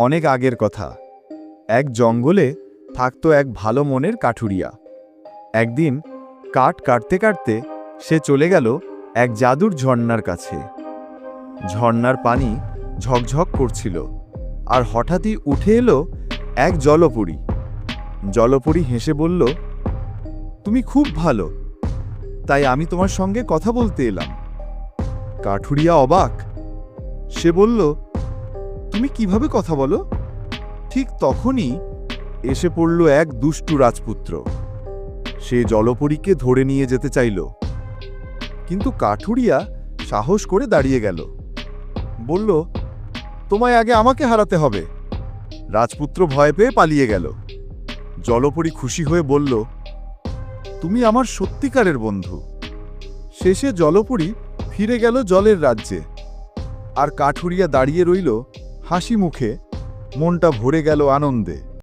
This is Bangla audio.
অনেক আগের কথা। এক জঙ্গলে থাকতো এক ভালো মনের কাঠুরিয়া। একদিন কাঠ কাটতে কাটতে সে চলে গেল এক জাদুর ঝর্ণার কাছে। ঝর্ণার পানি ঝকঝক করছিল আর হঠাৎই উঠে এলো এক জলপুরি। জলপুরি হেসে বলল, তুমি খুব ভালো। তাই আমি তোমার সঙ্গে কথা বলতে এলাম। কাঠুরিয়া অবাক। সে বলল তুমি কীভাবে কথা বলো? ঠিক তখনই এসে পড়ল এক দুষ্টু রাজপুত্র। সে জলপরীকে ধরে নিয়ে যেতে চাইল। কিন্তু কাঠুরিয়া সাহস করে দাঁড়িয়ে গেল। বলল, তোমায় আগে আমাকে হারাতে হবে। রাজপুত্র ভয় পেয়ে পালিয়ে গেল। জলপরী খুশি হয়ে বলল, তুমি আমার সত্যিকারের বন্ধু। শেষে জলপরী ফিরে গেল জলের রাজ্যে। আর কাঠুরিয়া দাঁড়িয়ে রইল হাসি মুখে মনটা ভরে গেল আনন্দে।